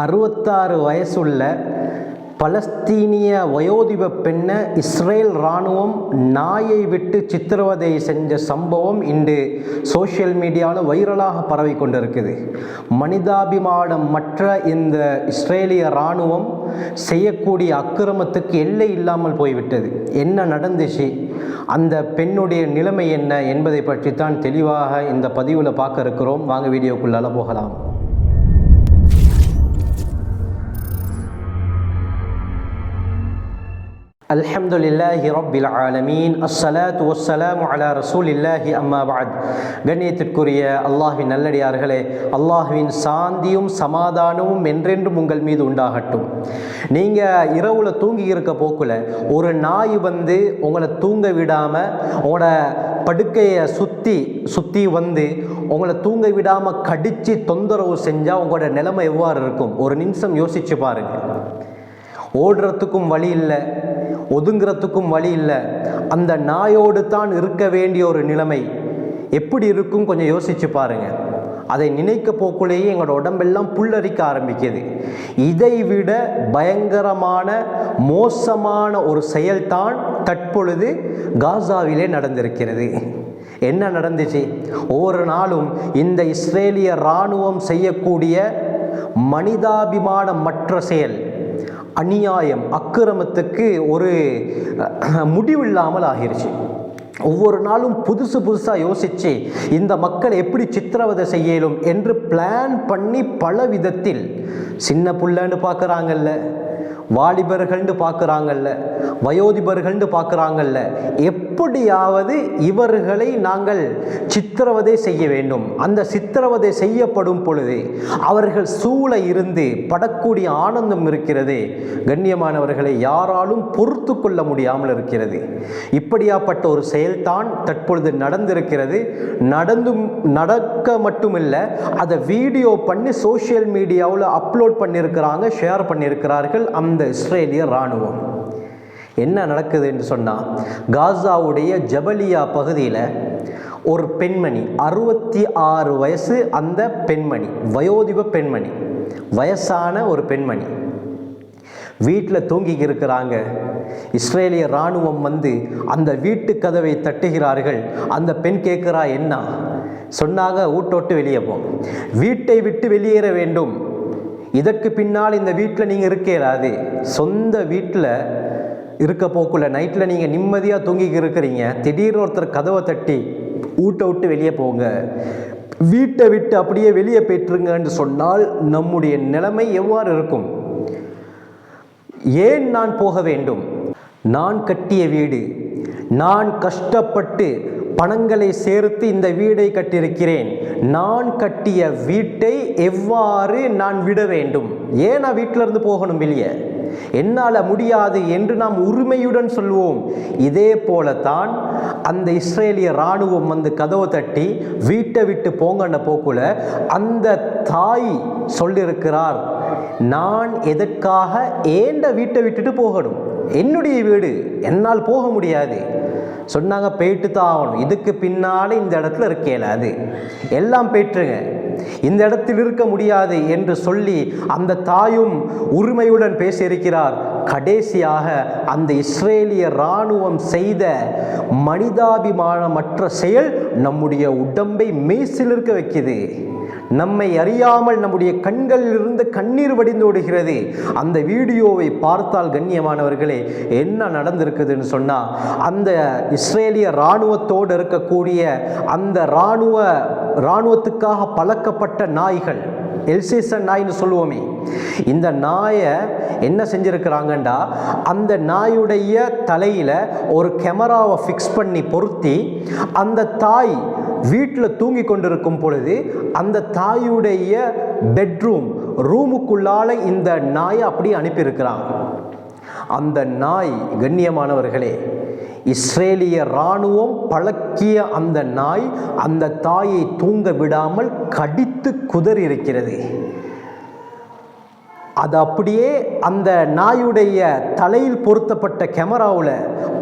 அறுபத்தாறு வயசுள்ள பலஸ்தீனிய வயோதிப பெண்ணை இஸ்ரேல் இராணுவம் நாயை விட்டு சித்திரவதை செஞ்ச சம்பவம் இன்று சோஷியல் மீடியாவில் வைரலாக பரவி கொண்டிருக்குது. மனிதாபிமானம் மற்ற இந்த இஸ்ரேலிய இராணுவம் செய்யக்கூடிய அக்கிரமத்துக்கு எல்லை இல்லாமல் போய்விட்டது. என்ன நடந்துச்சு? அந்த பெண்ணுடைய நிலைமை என்ன என்பதை பற்றி தான் தெளிவாக இந்த பதிவில் பார்க்க இருக்கிறோம். வாங்க வீடியோக்குள்ளால போகலாம். الحمد لله رب العالمين الصلاة والسلام على رسول الله أما بعد கண்ணியத்திற்குரிய அல்லாஹ்வின் நல்லடியார்களே அல்லாஹ்வின் சாந்தியும் சமாதானமும் என்றென்றும் உங்கள் மீது உண்டாகட்டும் நீங்கள் இரவுல தூங்கி இருக்க போக்குல ஒரு நாய் வந்து உங்களை தூங்க விடாமல் உங்களோட படுக்கையை சுற்றி சுற்றி வந்து உங்களை தூங்க விடாமல் கடித்து தொந்தரவு செஞ்சால் உங்களோட நிலைமை எவ்வாறு இருக்கும் ஒரு நிமிஷம் யோசிச்சு பாருங்கள் ஓடுறதுக்கும் வழி இல்லை ஒதுங்கிறதுக்கும் வழி இல்லை. அந்த நாயோடு தான் இருக்க வேண்டிய ஒரு நிலைமை. எப்படி இருக்கும் கொஞ்சம் யோசிச்சு பாருங்க. அதை நினைக்க போக்குள்ளேயே எங்களோட உடம்பெல்லாம் புல்லரிக்க ஆரம்பிக்குது. இதை விட பயங்கரமான மோசமான ஒரு செயல்தான் தற்பொழுது காசாவிலே நடந்திருக்கிறது. என்ன நடந்துச்சு? ஒவ்வொரு நாளும் இந்த இஸ்ரேலிய இராணுவம் செய்யக்கூடிய மனிதாபிமான மற்ற செயல் அநியாயம் அக்கிரமத்துக்கு ஒரு முடிவில்லாமல் ஆகிருச்சு. ஒவ்வொரு நாளும் புதுசு புதுசாக யோசித்து இந்த மக்களை எப்படி சித்திரவதை செய்யலும் என்று பிளான் பண்ணி பல விதத்தில் சின்ன புள்ளன்னு பார்க்குறாங்கல்ல வாலிபர்கள்னு பார்க்குறாங்கல்ல வயோதிபர்கள்னு பார்க்குறாங்கல்ல எப்படியாவது இவர்களை நாங்கள் சித்திரவதை செய்ய வேண்டும். அந்த சித்திரவதை செய்யப்படும் பொழுது அவர்கள் சூழ இருந்து படக்கூடிய ஆனந்தம் இருக்கிறது. கண்ணியமானவர்களை யாராலும் பொறுத்து கொள்ள முடியாமல் இருக்கிறது. இப்படியாப்பட்ட ஒரு செயல்தான் தற்பொழுது நடந்திருக்கிறது. நடந்தும் நடக்க மட்டுமில்லை அதை வீடியோ பண்ணி சோஷியல் மீடியாவில் அப்லோட் பண்ணியிருக்கிறாங்க ஷேர் பண்ணியிருக்கிறார்கள் அந்த இஸ்ரேலிய இராணுவம். என்ன நடக்குது என்று சொன்னால் காசாவுடைய ஜபலியா பகுதியில் ஒரு பெண்மணி அறுபத்தி ஆறு வயசு அந்த பெண்மணி வயோதிப பெண்மணி வயசான ஒரு பெண்மணி வீட்டில் தூங்கி இருக்கிறாங்க. இஸ்ரேலிய இராணுவம் வந்து அந்த வீட்டு கதவை தட்டுகிறார்கள். அந்த பெண் கேட்குறா என்ன? சொன்னாங்க ஊட்டோட்டு வெளியே போ. வீட்டை விட்டு வெளியேற வேண்டும். இதற்கு பின்னால் இந்த வீட்டில் நீங்கள் இருக்கிறாது சொந்த வீட்டில் இருக்க போக்குள்ள நைட்டில் நீங்கள் நிம்மதியாக தூங்கி இருக்கிறீங்க. திடீர்னு ஒருத்தர் கதவை தட்டி ஊட்ட விட்டு வெளியே போங்க. வீட்டை விட்டு அப்படியே வெளியே போய்ட்டுருங்கன்னு சொன்னால் நம்முடைய நிலைமை எவ்வாறு இருக்கும்? ஏன் நான் போக வேண்டும்? நான் கட்டிய வீடு. நான் கஷ்டப்பட்டு பணங்களை சேர்த்து இந்த வீடை கட்டியிருக்கிறேன். நான் கட்டிய வீட்டை எவ்வாறு நான் விட வேண்டும்? ஏன் நான் வீட்டிலிருந்து போகணும் வெளியே? என்னால் முடியாது என்று நாம் உரிமையுடன் சொல்வோம். இதே போலத்தான் அந்த இஸ்ரேலிய இராணுவம் வந்து கதவை தட்டி வீட்டை விட்டு போங்கன்ன போக்குல அந்த தாய் சொல்லியிருக்கிறார் நான் எதற்காக ஏண்ட வீட்டை விட்டுட்டு போகணும்? என்னுடைய வீடு என்னால் போக முடியாது. சொன்னாங்க போயிட்டு தான் ஆகணும். இதுக்கு பின்னாலே இந்த இடத்துல இருக்கேல அது. எல்லாம் போயிட்டுருங்க இந்த இடத்தில் இருக்க முடியாது என்று சொல்லி அந்த தாயும் உரிமையுடன் பேசியிருக்கிறார். கடைசியாக அந்த இஸ்ரேலிய இராணுவம் செய்த மனிதாபிமானமற்ற செயல் நம்முடைய உடம்பை மெய்சிலிருக்க வைக்குது. நம்மை அறியாமல் நம்முடைய கண்களில் இருந்து கண்ணீர் வடிந்தோடுகிறது அந்த வீடியோவை பார்த்தால் கண்ணியமானவர்களே என்ன நடந்திருக்குதுன்னு சொன்னால் அந்த இஸ்ரேலிய இராணுவத்தோடு இருக்கக்கூடிய அந்த இராணுவ இராணுவத்துக்காக பழக்கப்பட்ட நாய்கள் எல்சேசன் நாய்னு சொல்லுவோமே இந்த நாயை என்ன செஞ்சுருக்கிறாங்கண்டா அந்த நாயுடைய தலையில் ஒரு கேமராவை ஃபிக்ஸ் பண்ணி பொருத்தி அந்த தாய் வீட்டில் தூங்கி கொண்டிருக்கும் பொழுது அந்த தாயுடைய பெட்ரூம் ரூமுக்குள்ளால இந்த நாயை அப்படியே அனுப்பியிருக்கிறாங்க. அந்த நாய் கண்ணியமானவர்களே இஸ்ரேலிய இராணுவம் பழக்கிய அந்த நாய் அந்த தாயை தூங்க விடாமல் கடித்து குதறி இருக்கிறது அது அப்படியே அந்த நாயுடைய தலையில் பொருத்தப்பட்ட கேமராவில்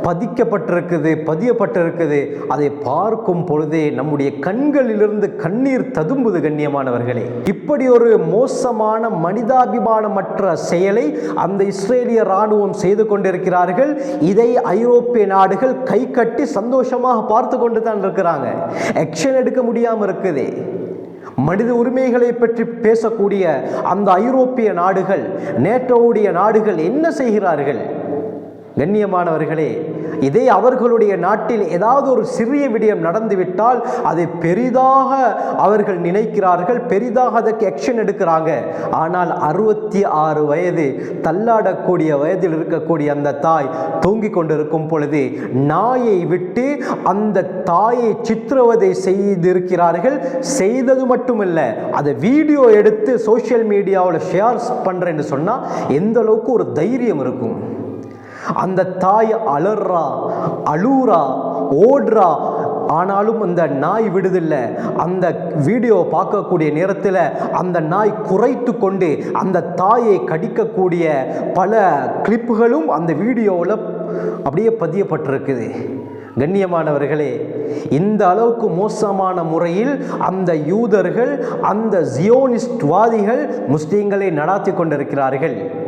பதிக்கப்பட்டிருக்குது பதியப்பட்டிருக்குது. அதை பார்க்கும் பொழுதே நம்முடைய கண்களிலிருந்து கண்ணீர் ததும்புது கண்ணியமானவர்களே. இப்படி ஒரு மோசமான மனிதாபிமானமற்ற செயலை அந்த இஸ்ரேலிய ராணுவம் செய்து கொண்டிருக்கிறார்கள். இதை ஐரோப்பிய நாடுகள் கை கட்டி சந்தோஷமாக பார்த்து கொண்டு தான் இருக்கிறாங்க. ஆக்ஷன் எடுக்க முடியாமல் இருக்குது. மனித உரிமைகளை பற்றி பேசக்கூடிய அந்த ஐரோப்பிய நாடுகள் நேட்டோவுடைய நாடுகள் என்ன செய்கிறார்கள்? கண்ணியமானவர்களே இதே அவர்களுடைய நாட்டில் ஏதாவது ஒரு சிறிய விடயம் நடந்துவிட்டால் அதை பெரிதாக அவர்கள் நினைக்கிறார்கள் பெரிதாக அதற்கு ஆக்ஷன் எடுக்கிறாங்க. ஆனால் அறுபத்தி ஆறு வயது தள்ளாடக்கூடிய வயதில் இருக்கக்கூடிய அந்த தாய் தூங்கிக் கொண்டிருக்கும் பொழுது நாயை விட்டு அந்த தாயை சித்திரவதை செய்திருக்கிறார்கள். செய்தது மட்டுமல்ல அதை வீடியோ எடுத்து சோஷியல் மீடியாவில் ஷேர் பண்ணுறேன்னு சொன்னால் எந்த அளவுக்கு ஒரு தைரியம் இருக்கும். அந்த தாய் அலறா அழுறா ஓடுறா. ஆனாலும் அந்த நாய் விடுதில்லை. அந்த வீடியோ பார்க்கக்கூடிய நேரத்தில் அந்த நாய் குறைத்து கொண்டு அந்த தாயை கடிக்கக்கூடிய பல கிளிப்புகளும் அந்த வீடியோவில் அப்படியே பதியப்பட்டிருக்குது. கண்ணியமானவர்களே இந்த அளவுக்கு மோசமான முறையில் அந்த யூதர்கள் அந்த ஜியோனிஸ்ட்வாதிகள் முஸ்லீம்களை நடாத்தி கொண்டிருக்கிறார்கள்.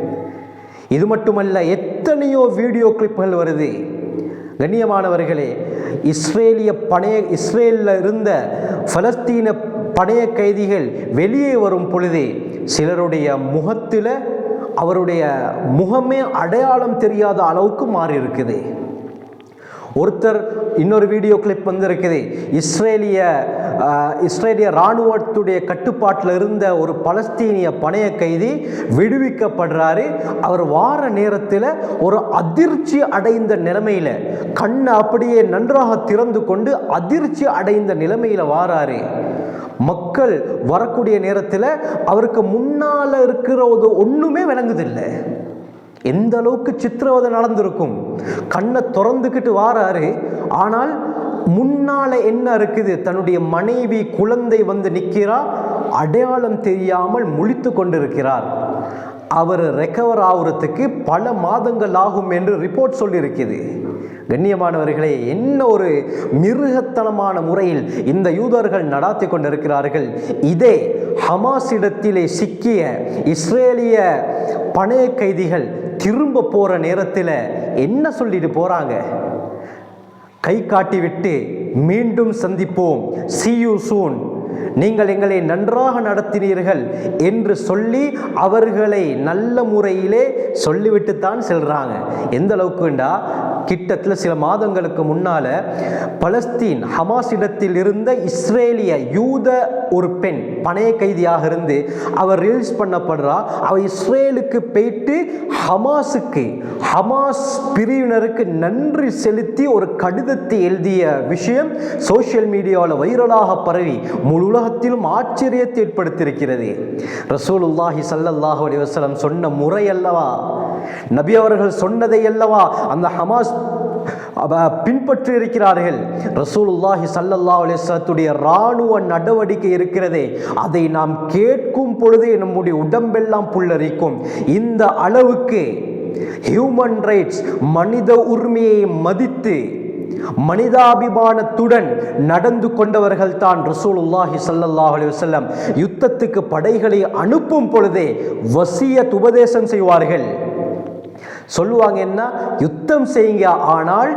இது மட்டுமல்ல எத்தனையோ வீடியோ கிளிப்புகள் வருது. கண்ணியமானவர்களே இஸ்ரேலிய பணைய இஸ்ரேலில் இருந்த பலஸ்தீன பணைய கைதிகள் வெளியே வரும் பொழுதே சிலருடைய முகத்தில் அவருடைய முகமே அடையாளம் தெரியாத அளவுக்கு மாறி இருக்குது ஒருத்தர் இன்னொரு வீடியோ கிளிப் வந்திருக்குது. இஸ்ரேலிய இஸ்ரேலிய இராணுவத்துடைய கட்டுப்பாட்டில் இருந்த ஒரு பலஸ்தீனிய பணைய கைதி விடுவிக்கப்படுறாரு. அவர் வார நேரத்தில் ஒரு அதிர்ச்சி அடைந்த நிலைமையில் கண்ணை அப்படியே நன்றாக திறந்து கொண்டு அதிர்ச்சி அடைந்த நிலைமையில் வாராரு. மக்கள் வரக்கூடிய நேரத்தில் அவருக்கு முன்னால் இருக்கிறது ஒன்றுமே விளங்குதில்லை. எந்த அளவுக்கு சித்திரவதை நடந்திருக்கும். கண்ணை திறந்துக்கிட்டு வாராரு. ஆனால் முன்னால என்ன இருக்குது? தன்னுடைய மனைவி குழந்தை வந்து நிற்கிறார் அடையாளம் தெரியாமல் முழித்து கொண்டிருக்கிறார். அவர் ரெக்கவர் ஆகுறதுக்கு பல மாதங்கள் ஆகும் என்று ரிப்போர்ட் சொல்லியிருக்குது. கண்ணியமானவர்களே என்ன ஒரு மிருகத்தனமான முறையில் இந்த யூதர்கள் நடாத்தி கொண்டிருக்கிறார்கள். இதே ஹமாஸிடத்திலே சிக்கிய இஸ்ரேலிய பணைய கைதிகள் திரும்ப போகிற நேரத்தில் என்ன சொல்லிட்டு போகிறாங்க கை காட்டிவிட்டு மீண்டும் சந்திப்போம். சி யூ சூன் நீங்கள் எங்களை நன்றாக நடத்தினீர்கள் என்று சொல்லி அவர்களை நல்ல முறையிலே சொல்லிவிட்டு தான் செல்கிறாங்க எந்த அளவுக்குண்டா? கிட்டத்தில் சில மாதங்களுக்கு முன்னால பலஸ்தீன் ஹமாஸ் இடத்தில் இருந்த இஸ்ரேலிய யூத ஒரு பெண் பணைய கைதியாக இருந்து அவர் ரிலீஸ் பண்ணப்படுறா. அவர் இஸ்ரேலுக்கு போயிட்டு ஹமாஸுக்கு ஹமாஸ் பிரிவினருக்கு நன்றி செலுத்தி ஒரு கடிதத்தை எழுதிய விஷயம் சோஷியல் மீடியாவில் வைரலாக பரவி முழு உலகத்திலும் ஆச்சரியத்தை ஏற்படுத்தியிருக்கிறது. ரசூலுல்லாஹி சல்லல்லாஹு அலி வசலம் சொன்ன முறை அல்லவா? நபி அவர்கள் சொன்னதை அல்லவா? அந்த ஹமாஸ் பின்பற்றி இருக்கிறார்கள் ரசூலுல்லாஹி சல்லல்லா அலிஸ்லத்துடைய இராணுவ நடவடிக்கை இருக்கிறதே அதை நாம் கேட்கும் பொழுதே நம்முடைய உடம்பெல்லாம் புல்லரிக்கும். இந்த அளவுக்கு ஹியூமன் ரைட்ஸ் மனித உரிமையை மதித்து மனிதாபிமானத்துடன் நடந்து கொண்டவர்கள் தான் ரசூலுல்லாஹி சல்லாஹ் அலைஹி யுத்தத்துக்கு படைகளை அனுப்பும் பொழுதே வசியத் உபதேசம் செய்வார்கள். சொல்லுவாங்க என்ன? யுத்தம் செய்யுங்க ஆனால்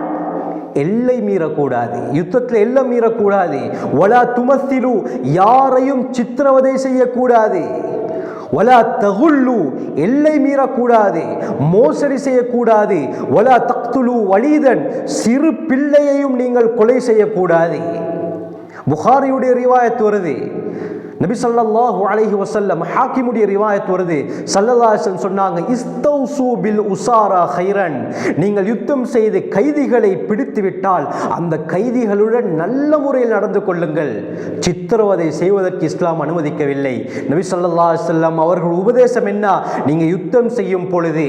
எல்லை மீறக்கூடாது. யுத்தத்தில் எல்லை மீறக்கூடாது. ஒலா துமத்திலு யாரையும் சித்திரவதை செய்யக்கூடாது. ஒலா தகுல்லு எல்லை மீறக்கூடாது. மோசடி செய்யக்கூடாது. ஒலா தக்துலு வலிதன் சிறு பிள்ளையையும் நீங்கள் கொலை செய்யக்கூடாது. புகாரியுடைய ரிவாயத் வருது. நபி சல்லாஹு அலஹி வசல்லம் ஹாக்கிமுடைய ரிவாயத் வருது. ஸல்லல்லாஹு சொன்னாங்க இஸ்தௌசு பில் உசாரா ஹைரன் நீங்கள் யுத்தம் செய்து கைதிகளை பிடித்து விட்டால் அந்த கைதிகளுடன் நல்ல முறையில் நடந்து கொள்ளுங்கள். சித்திரவதை செய்வதற்கு இஸ்லாம் அனுமதிக்கவில்லை. நபி ஸல்லல்லாஹு செல்லம் அவர்கள் உபதேசம் என்ன? நீங்கள் யுத்தம் செய்யும் பொழுது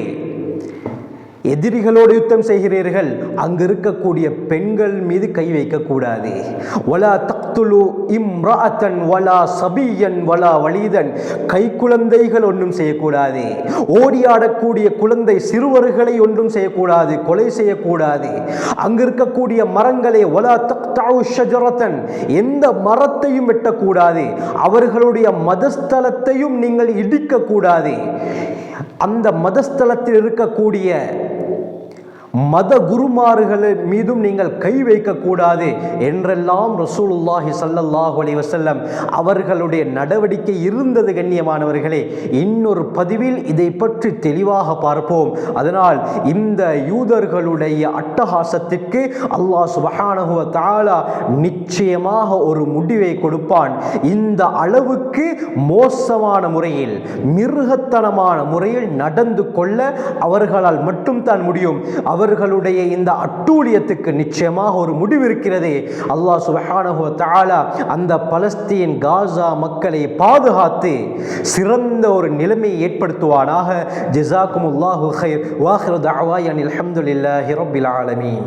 எதிரிகளோடு யுத்தம் செய்கிறீர்கள். அங்கு இருக்கக்கூடிய பெண்கள் மீது கை வைக்கக்கூடாது. வலா தக்துலு இம்ராத்தன் வலா சபியன் வலா வலிதன். கை குழந்தைகள் ஒன்றும் செய்யக்கூடாது. ஓடியாடக்கூடிய குழந்தை சிறுவர்களை ஒன்றும் செய்யக்கூடாது. கொலை செய்யக்கூடாது. அங்கு இருக்கக்கூடிய மரங்களை வலா தக்தாவு ஷஜரத்தன். எந்த மரத்தையும் வெட்டக்கூடாது. அவர்களுடைய மதஸ்தலத்தையும் நீங்கள் இடிக்கக்கூடாது. அந்த மதஸ்தலத்தில் இருக்கக்கூடிய மத குருமார்கள் மீதும் நீங்கள் கை வைக்கக்கூடாது என்றெல்லாம் ரசூலுல்லாஹி சல்லல்லாஹு அலி வசல்லம் அவர்களுடைய நடவடிக்கை இருந்தது கண்ணியமானவர்களே. இன்னொரு பதிவில் இதை பற்றி தெளிவாக பார்ப்போம். அதனால் இந்த யூதர்களுடைய அட்டகாசத்திற்கு அல்லாஹ் சுபஹானஹு தாலா நிச்சயமாக ஒரு முடிவை கொடுப்பான். இந்த அளவுக்கு மோசமான முறையில் மிருகத்தனமான முறையில் நடந்து கொள்ள அவர்களால் மட்டும்தான் முடியும். அவர் அவர்களுடைய இந்த அட்டூழியத்துக்கு நிச்சயமாக ஒரு முடிவு இருக்கிறதே அல்லாஹ் சுபஹானஹு தாலா அந்த பலஸ்தீன் காசா மக்களை பாதுகாத்து சிறந்த ஒரு நிலைமையை ஏற்படுத்துவானாக. ஜஸாக்குமுல்லாஹு ஹைர் வாஹிர் தாவாய் அனில் அஹமதுல்லாஹி ரபில் ஆலமீன்.